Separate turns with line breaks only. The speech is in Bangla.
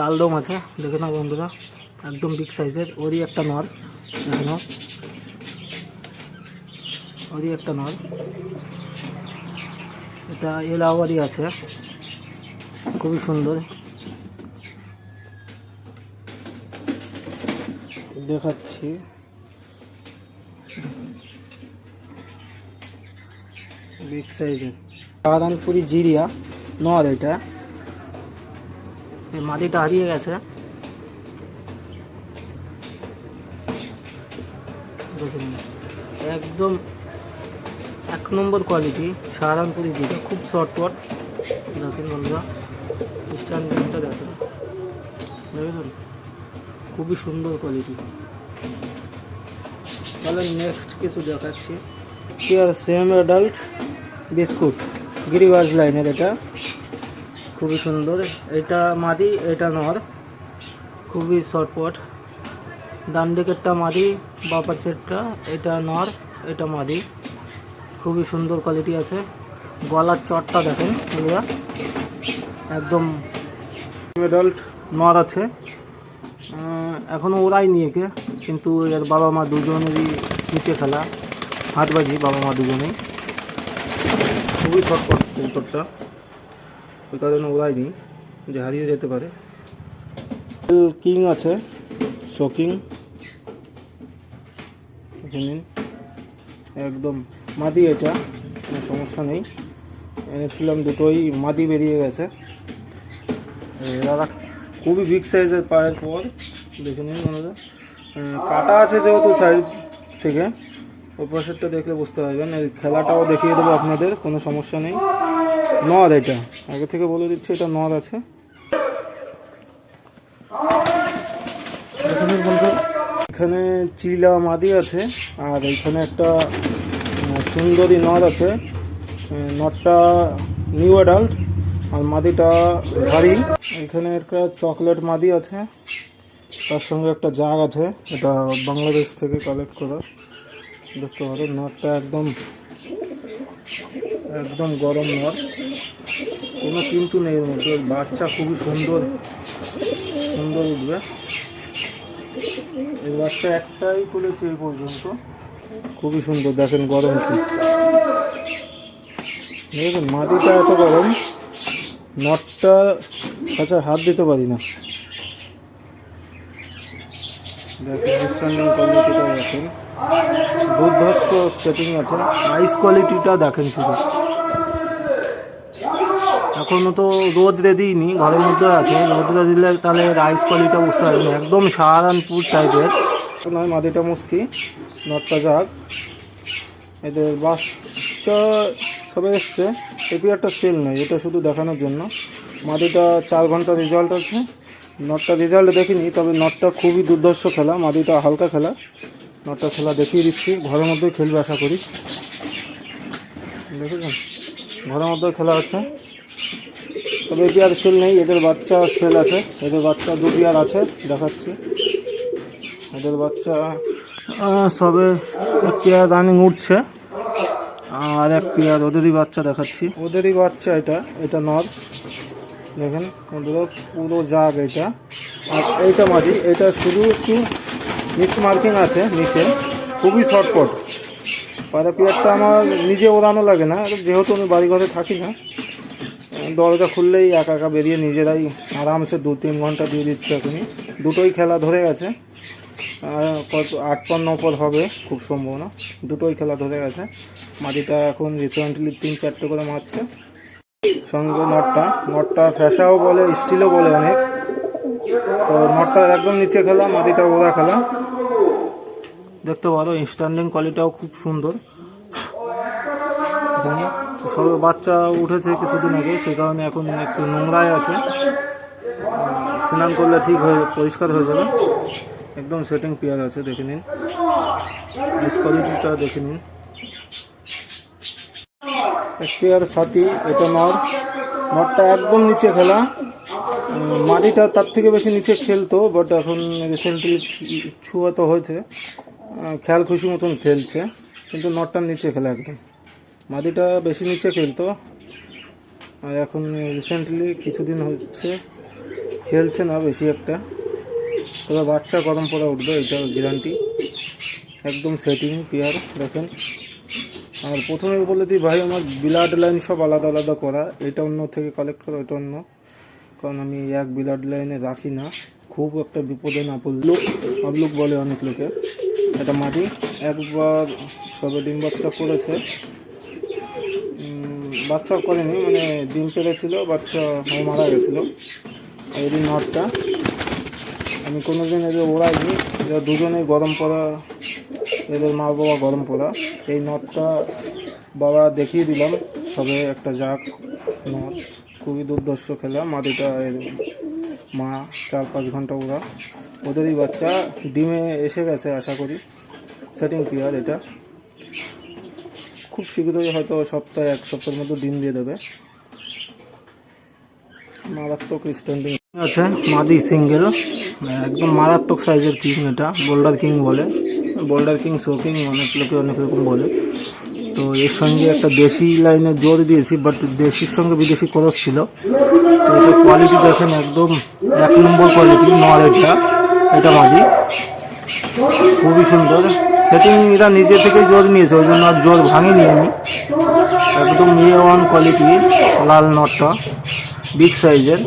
লাল দম আছে, দেখে নাও বন্ধুরা, একদম বিগ সাইজের ওরই একটা নর দেখে নাও। ওরই একটা নর এটা এলাওয়ারি আছে, খুবই সুন্দর। দেখাচ্ছি। বিগ সাইজের বাগানপুরি জিরিয়া নর এটা। এই মাটিটা হারিয়ে গেছে। একদম এক নম্বর কোয়ালিটি সাহারানপুরি জিরা, খুব শর্টপট। দেখেন বন্ধুরা স্ট্যান্ডটা দেখেন। দেখেছেন? খুবই সুন্দর কোয়ালিটি তাহলে নেক্সট কিছু দেখাচ্ছি। সেম অ্যাডাল্ট বিস্কুট গিরিবাজ লাইনের এটা। খুবই সুন্দর। এটা মাদি এটা নর। খুবই শর্টপট। ডান দিকেরটা মাদি বা পাশেরটা এটা নর এটা মাদি। খুবই সুন্দর কোয়ালিটি আছে। গলার চটটা দেখেন বন্ধুরা। একদম অ্যাডাল্ট নর আছে। আহ, এখনও ওরাই নিয়ে কে কিন্তু এর বাবা মা দুজনেরই নিচে খেলা। হাতবাজি বাবা মা দুজনেই। খুবই শর্টপট কবুতরটা ওই কারণে ওরাই নি যে হারিয়ে যেতে পারে। কিং আছে শোকিং একদম মাদি এটা কোনো সমস্যা নেই। এনেছিলাম দুটোই মাদি বেরিয়ে গেছে। এরা খুবই বিগ সাইজের পায়ের পর দেখে নিন আহ, কাটা আছে যেহেতু সাইড থেকে ওই পাশেরটা দেখলে বুঝতে পারবেন। খেলাটাও দেখিয়ে দেবো আপনাদের কোনো সমস্যা নেই। নর এটা। আগে থেকে বলে দিচ্ছি, এটা নদ আছে। এখানে চিলা মাদি আছে, আর এখানে একটা সুন্দরী নদ আছে। নরটা নিউ অ্যাডাল্ট, আর মাদিটা ভারী। এখানে একটা চকলেট মাদি আছে, তার সঙ্গে একটা জাগ আছে, এটা বাংলাদেশ থেকে কালেক্ট করা। দেখতে পারেন নরটা একদম একদম গরম নর কোনো কিন্তু নেই এর মধ্যে। বাচ্চা খুবই সুন্দর। সুন্দর উঠবে। এই বাচ্চা একটাই খুলেছে এই পর্যন্ত। খুবই সুন্দর। দেখেন গরম দেখুন, মাটিটা এত গরম, নটটা কাছে হাত দিতে পারি না। দেখেন দেখেন দুর্ধর্ষ সেটিং আছে। আইস কোয়ালিটিটা দেখেন শুধু। এখনও তো রোদরে দিইনি ঘরের মধ্যে আছে। রোদরে দিলে তাহলে রাইস কোয়ালিটিটা বুঝতে পারবেন একদম সাহারানপুর টাইপের নয় মাদিটা মুসকি, নটটা যাক এদের বাচ্চা সবে এসছে। একটা সেল নয় এটা শুধু দেখানোর জন্য। মাদিটা চার ঘণ্টা রেজাল্ট আছে। নটটা রেজাল্ট দেখিনি, তবে নটটা খুবই দুর্ধর্ষ খেলা। মাদিটা হালকা খেলা। নটটা খেলা দেখিয়ে দিচ্ছি। ঘরের মধ্যেই খেলবে আশা করি। দেখেছেন? ঘরের মধ্যে খেলা আছে। তবে এটি আর সেল নেই, এদের বাচ্চা সেল আছে। এদের বাচ্চা দুটি আর আছে, দেখাচ্ছি। এদের বাচ্চা সবে এক পেয়ার রানিং উঠছে। আর এক পেয়ার ওদেরই বাচ্চা দেখাচ্ছি। ওদেরই বাচ্চা এটা এটা নর। দেখেন ওদের পুরো জাগ এটা। আর এইটা মাটি, এটা শুধু একটু মিক্স মার্কিং আছে নিচে, খুবই শর্টকট। পায়রা পেয়ারটা আমার নিজে ওড়ানো লাগে না যেহেতু আমি বাড়ি ঘরে থাকি না, দরজা খুললেই একা একা বেরিয়ে নিজেরাই আরামসে দু তিন ঘণ্টা দিয়ে দিচ্ছে এখনই। দুটোই খেলা ধরে গেছে কত আট পর ন পর হবে, খুব সম্ভাবনা। দুটোই খেলা ধরে গেছে। মাটিটা এখন রিসেন্টলি তিন চারটে করে মারছে। সঙ্গে নটটা নটটা ফ্যাসাও বলে, স্টিলও বলে অনেক। তো নটটা একদম নিচে খেলা মাটিটা ওরা খেলা দেখতে পারো স্ট্যান্ডিং কোয়ালিটিটাও খুব সুন্দর। সবে বাচ্চা উঠেছে কিছুদিন আগে, সেই কারণে এখন একটু নোংরায় আছে। স্নান করলে ঠিক হয়ে পরিষ্কার হয়ে যাবে। একদম সেটিং পেয়ার আছে, দেখে নিন। কোয়ালিটিটা দেখে নিন। পেয়ার সাথী, এটা নর নরটা একদম নিচে খেলা মাটিটা তার থেকে বেশি নিচে খেলতো বাট এখন রিসেন্টলি ছুয়া তো হয়েছে। খেয়াল খুশি মতন খেলছে, কিন্তু নটটার নিচে খেলা একদম। মাদিটা বেশি নিচে খেলতো, আর এখন রিসেন্টলি কিছুদিন হচ্ছে খেলছে না বেশি একটা। তবে বাচ্চা গরম পরে উঠবে, এটা গ্যারান্টি একদম সেটিং পেয়ার দেখেন। আর প্রথমে বলে দিই, ভাই, আমার ব্লাড লাইন সব আলাদা আলাদা করা, এটা অন্য থেকে কালেক্ট করা ওটা অন্য। কারণ আমি এক ব্লাড লাইনে রাখি না। খুব একটা বিপদে না পড়ল আবলুক বলে অনেক লোকে। এটা মাটি একবার সবে ডিম বাচ্চা করেছে। বাচ্চা করেনি মানে ডিম পেরেছিল, বাচ্চা মারা গেছিল। এই নটটা আমি কোনো দিন এদের ওড়াইনি, এরা দুজনেই গরম পড়া, এদের মা বাবা গরম পড়া। এই নটটা বাবা দেখিয়ে দিলাম, সবে একটা যাক নট খুবই দুর্দর্শ খেলা। এর মা চার পাঁচ ঘণ্টা ওরা। ওদেরই বাচ্চা ডিমে এসে গেছে আশা করি। সেটিং পিয়ার এটা। খুব শীঘ্রই হয়তো সপ্তাহে এক সপ্তাহের মতো ডিম দিয়ে দেবে। মারাত্মক স্ট্যান্ডিং আছে, মাদি সিঙ্গেল একদম মারাত্মক সাইজের কিং এটা বোল্ডার কিং বলে। বোল্ডার কিং শো কিং অনেক লোকে অনেক রকম বলে। তো এর সঙ্গে একটা দেশি লাইনে জোর দিয়েছি বাট দেশির সঙ্গে বিদেশি খরচ ছিল। তো এটা কোয়ালিটি দেখেন একদম এক নম্বর কোয়ালিটি নরেটটা এটা মাদি খুবই সুন্দর। সেটিং এরা নিজে থেকে জোর নিয়েছে, ওই জন্য আর জোর ভাঙেনি আমি। একদম এ ওয়ান কোয়ালিটি লাল নটটা বিগ সাইজের